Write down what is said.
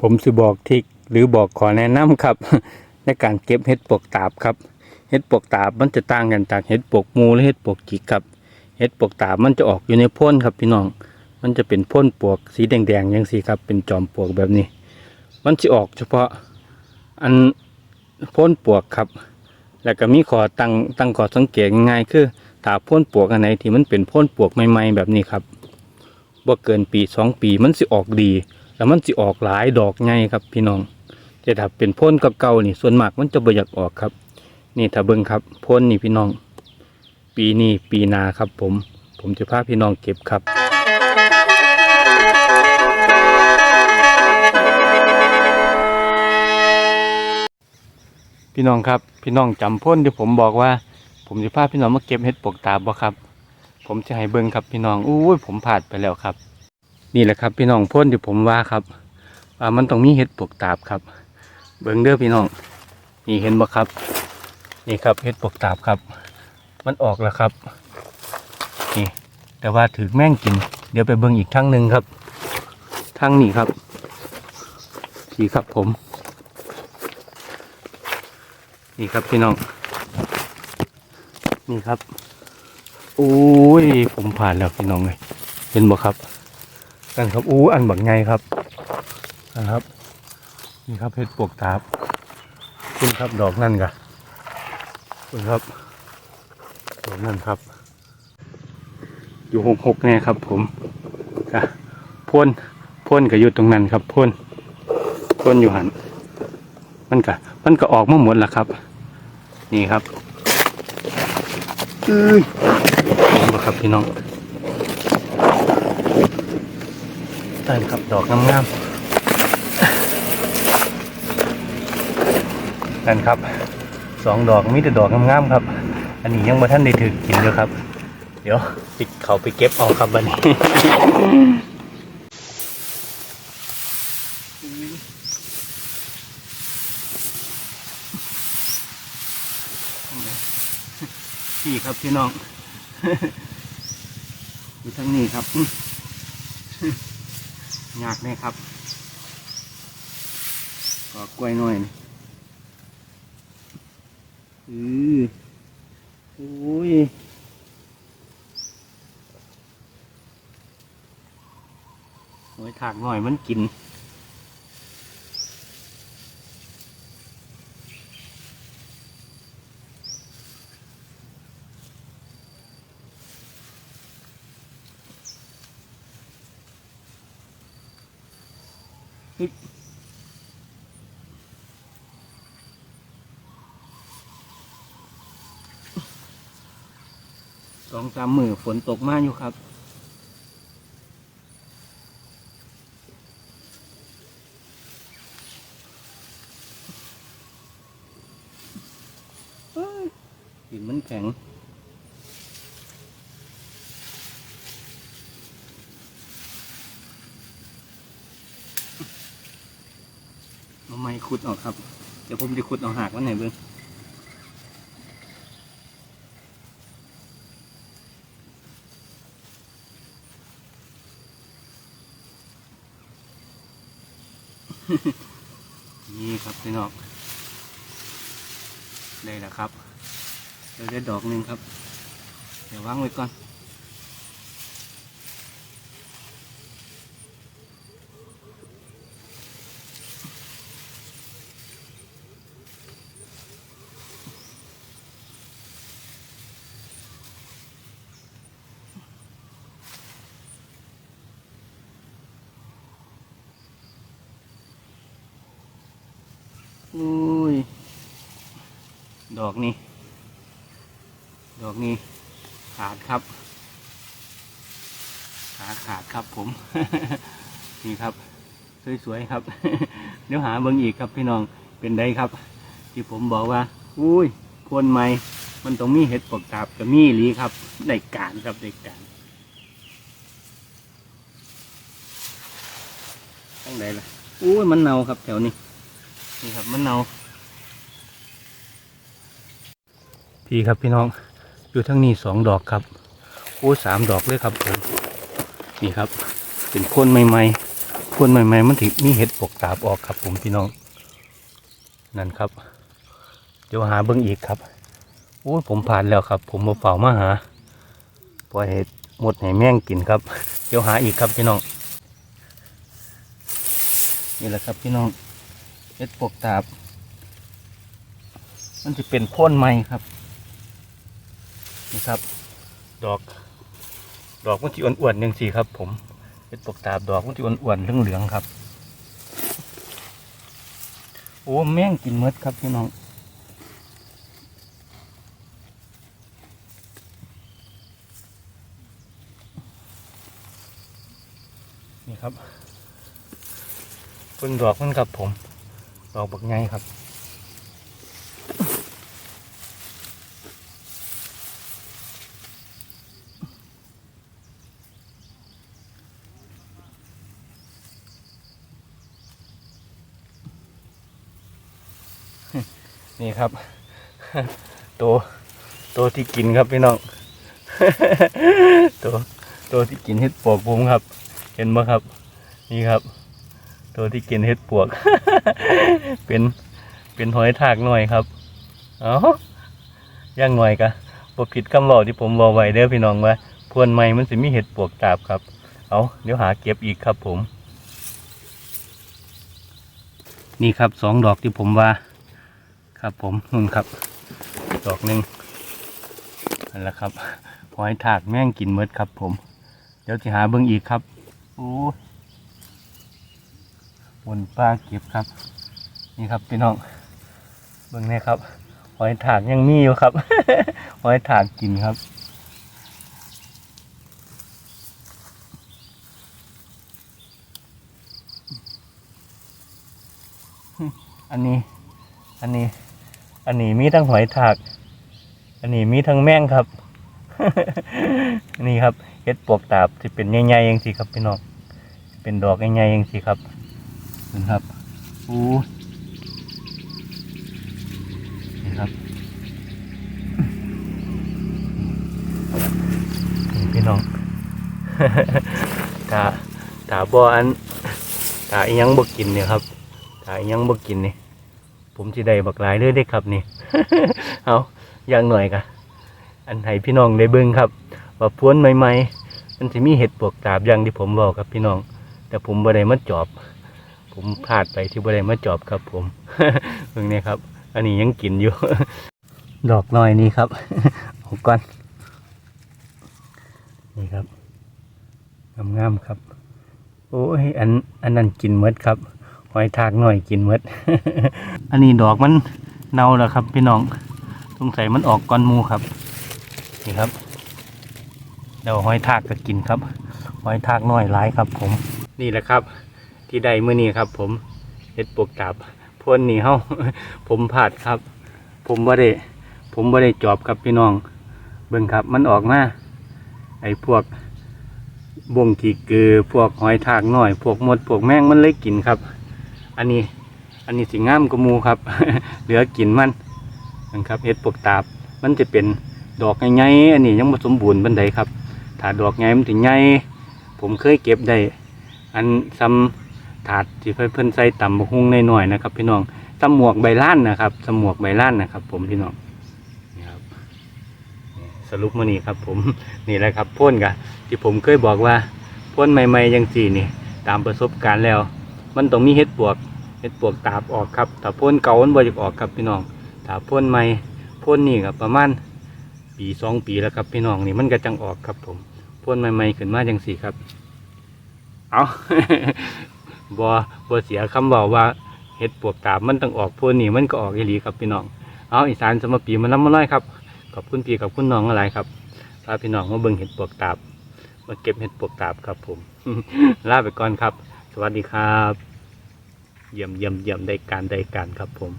ผมสิบอกทิกหรือบอกขอแนะนำครับ ในการเก็บเห็ดปวกตาบครับเห็ดปวกตาบมันจะต่างกันจากเห็ดปวกมูและเห็ดปวกจิกครับเห็ดปวกตาบมันจะออกอยู่ในพ่นครับพี่น้อง มันจะเป็นพ่นปวกสีแดงๆอย่างสีครับ เป็นจอมปวกแบบนี้ มันจะออกเฉพาะอันพ่นปวกครับ แล้วก็มีขอตั้งตั้งขอสังเกตง่ายๆคือถ้าพ่นปวกอันไหนที่มันเป็นพ่นปวกใหม่ๆแบบนี้ครับบ่เกินปีสองปีมันสิออกดี แล้วมันสิออกหลายดอกไงครับ พี่น้องแต่ถ้าเป็นพ่นกับเก่านี่ส่วนมากมันจะบ่อยากออกครับ นี่ถ้าเบิ่งครับพ่นนี่พี่น้อง ปีนี้ปีนาครับ ผม ผมจะพาพี่น้องเก็บครับพี่น้องครับพี่น้องจำพ่นที่ผมบอกว่า ผมจะพาพี่น้องมาเก็บเห็ดปกตาบ่ครับ ผมจะให้เบิ่งครับพี่น้องอู้ผมผ่านไปแล้วครับ นี่แหละครับ พี่น้องพ่นที่ผมว่าครับว่ามันต้องมีเห็ดปวกตาบครับ เบิ่งเด้อพี่น้อง นี่เห็นบ่ครับ นี่ครับเห็ดปวกตาบครับ มันออกแล้วครับ นี่ แต่ว่าถือแม่งกิน เดี๋ยวไปเบิ่งอีกทั้งหนึ่งครับทั้งนี้ครับพี่ครับผม นี่ครับพี่น้อง นี่ครับ โอ้ย ผมผ่านแล้วพี่น้องเลยเห็นบ่ครับ นั่นครับอู้อันบักไงครับนะครับ นี่ครับเพชรปวกตาบคุณครับดอกนั่นกะคุณครับดอกนั่นครับ อยู่หกหกแน่ครับ ผมกะพ่นพ่นก็อยู่ตรงนั้นครับพ่นพ่นอยู่หันมันก็มันก็ออกมาหมดแล้วครับ นี่ครับเอ้ยเห็นบ่ครับพี่น้อง ได้ครับ ดอกงามๆนั่นครับสองดอกมีแต่ดอกงามๆครับ อันนี้ยังบ่ท่านได้ถือกินเลยครับ เดี๋ยวปิดเขาไปเก็บเอาครับบันนี้พี่ครับพี่น้องอยู่ทั้งนี้ครับ ยากไหมครับก็กล้วยหน่อยอือโอ้ยหอยถากหน่อยมันกิน สองสามมือฝนตกมากอยู่ครับ หินมันแข็งเอาไม้ขุดออกครับ เดี๋ยวผมจะขุดเอาหากไว้ไหนเบิ้ง นี่ครับพี่น้องได้แล้วครับเดี๋ยวได้ดอกหนึ่งครับ เดี๋ยววางไว้ก่อน อุ้ย ดอกนี้ ดอกนี้ ขาดครับ ขาขาดครับผม นี่ครับ สวยๆครับ เดี๋ยวหาเบิ่งอีกครับพี่น้อง เป็นไดครับ ที่ผมบอกว่า อุ้ยพวนไม้มันต้องมีเห็ดปกตาบกับมีหลีครับได้การครับได้การตั้งใดล่ะอุ้ยมันเน่าครับแถวนี้ นี่ครับมะนาวพี่ครับพี่น้องอยู่ทั้งนี้สองดอกครับโอ้สามดอกเลยครับผมนี่ครับ เป็นโคนใหม่ๆพวนใหม่ๆมันถิมีเห็ดปกตาบออกครับผมพี่น้อง นั่นครับ เดี๋ยวหาเบิ่งอีกครับโอ้ผมผ่านแล้วครับ ผมมาเฝ้ามาหาปล่อยเห็ดหมดให้แม่งกินครับ เดี๋ยวหาอีกครับพี่น้องนี่แหละครับพี่น้อง เห็ดปวกตาบ มันจะเป็นพ่นไม้ครับ นี่ครับ ดอก ดอกมันจะอ้วนๆยังสีครับ ผมเห็ดปวกตาบดอกมันจะอ้วนๆเหลืองๆครับ โอ้แม่งกินเมดครับพี่น้องนี่ครับเพิ่งดอกมันครับผม ดอกบักไงครับนี่ครับ ตัวตัวที่กินครับพี่น้องตัวตัวที่กินเห็ดปวกผมครับ เห็นไหมครับ นี่ครับ ตัวที่กินเห็ดปวก เป็นเป็นหอยทากหน่อยครับ เอาย่างหน่อยกะบ่ผิดคำบอกที่ผมบอกไว้เด้อพี่น้องว่าพวนไม้มันสิมีเห็ดปวกตาบครับ เอาเดี๋ยวหาเก็บอีกครับผม นี่ครับสองดอกที่ผมว่า ครับผมนู่นครับ ดอกหนึ่งนั่นแหละครับหอยถากแม่งกินเมดครับผม เดี๋ยวจะหาเบิ้งอีกครับโอ้ บนปลาเก็บครับ นี่ครับพี่น้องเบิ้งนี่ครับหอยถากยังมีอยู่ครับ หอยถากกินครับ อันนี้ อันนี้ อันนี้มีทั้งหอยถาก อันนี้มีทั้งแม่งครับ นี่ครับเห็ดปวกตาบที่เป็นใหญ่ๆอยังสิครับพี่น้องเป็นดอกใหญ่ๆอยังสิครับ นี่ครับอู้นี่ครับนี่พี่น้องตาตาบออันตาอีหยังบกินเนี่ยครับตาอีหยังบกินนี่ผมจะได้บักหลายเลยได้ครับนี่ เอาอย่างหน่อยกะอันให้พี่น้องได้เบิ่งครับว่าพวนใหม่ๆมันจะมีเห็ดปวกตาบอย่างที่ผมบอกครับพี่น้อง แต่ผมบ่ได้มาจอบ ผมพลาดไปที่บ่ได้มาจอบครับ ผมเบิ่งเนี่ยครับ อันนี้ยังกินอยู่ ดอกน้อยนี่ครับเอาก่อนนี่ครับงามๆครับ โอ้ยอันอันนั้นกินหมดครับหอยทากหน่อยกินหมดอันนี้ดอกมันเน่าแล้วครับ พี่น้องสงสัยมันออกก้อนมูครับ นี่ครับเดี๋ยวหอยทากก็กินครับ หอยทากน้อยหลายครับ ผม นี่แหละครับ ที่ได้เมื่อนี้ครับ ผมเห็ดปวกตับพวนนี่เฮาผมพลาดครับ ผมบ่ได้ผมบ่ได้จอบครับพี่น้อง เบิ่งครับ มันออกมาไอ้พวกบ่งขีเกือพวกหอยทากน้อย พวกมดพวกแมงมันเลยกินครับ อันนี้ อันนี้สิงามกว่าหมูครับ เหลือกินมันนะครับเห็ดปวกตาบมันจะเป็นดอกใหญ่ๆอันนี้ยังบ่สมบูรณ์บันไดครับ ถ้าดอกใหญ่มันถึงใหญ่ผมเคยเก็บได้อันซ้ำ ถาดที่เพิ่นใส่ต่ำบกหุ่งหน่อยๆนะครับ พี่น้องซ้ำหมวกใบล้านนะครับซ้ำหมวกใบล้านนะครับ ผมพี่น้องนี่ครับสรุปมานี่ครับ ผมนี่แหละครับพ่นกะที่ผมเคยบอกว่าพ่นใหม่ๆยังสี่นี่ ตามประสบการณ์แล้ว มันต้องมีเห็ดปวกเห็ดปวกตาบออกครับถ้าพ่นเก่ามันบ่จะออกครับพี่น้องถ้าพ่นใหม่พ่นนี่ครับประมาณปีสองปีแล้วครับพี่น้องนี่มันก็จังออกครับ ผมพ่นใหม่ๆขึ้นมาจังสี่ครับ เอา บ่บ่เสียคำบอกว่าเห็ดปวกตาบมันต้องออกพวนนี่มันก็ออกอีหลีครับพี่น้องเอาอีสานสมปีมันน้ำมันน้อยครับขอบคุณพี่ขอบคุณน้องอะไรครับพาพี่น้องมาเบิ่งเห็ดปวกตาบมาเก็บเห็ดปวกตาบครับผมลาไปก่อนครับ สวัสดีครับเยี่ยมเยี่ยมเยี่ยมได้การได้การครับผม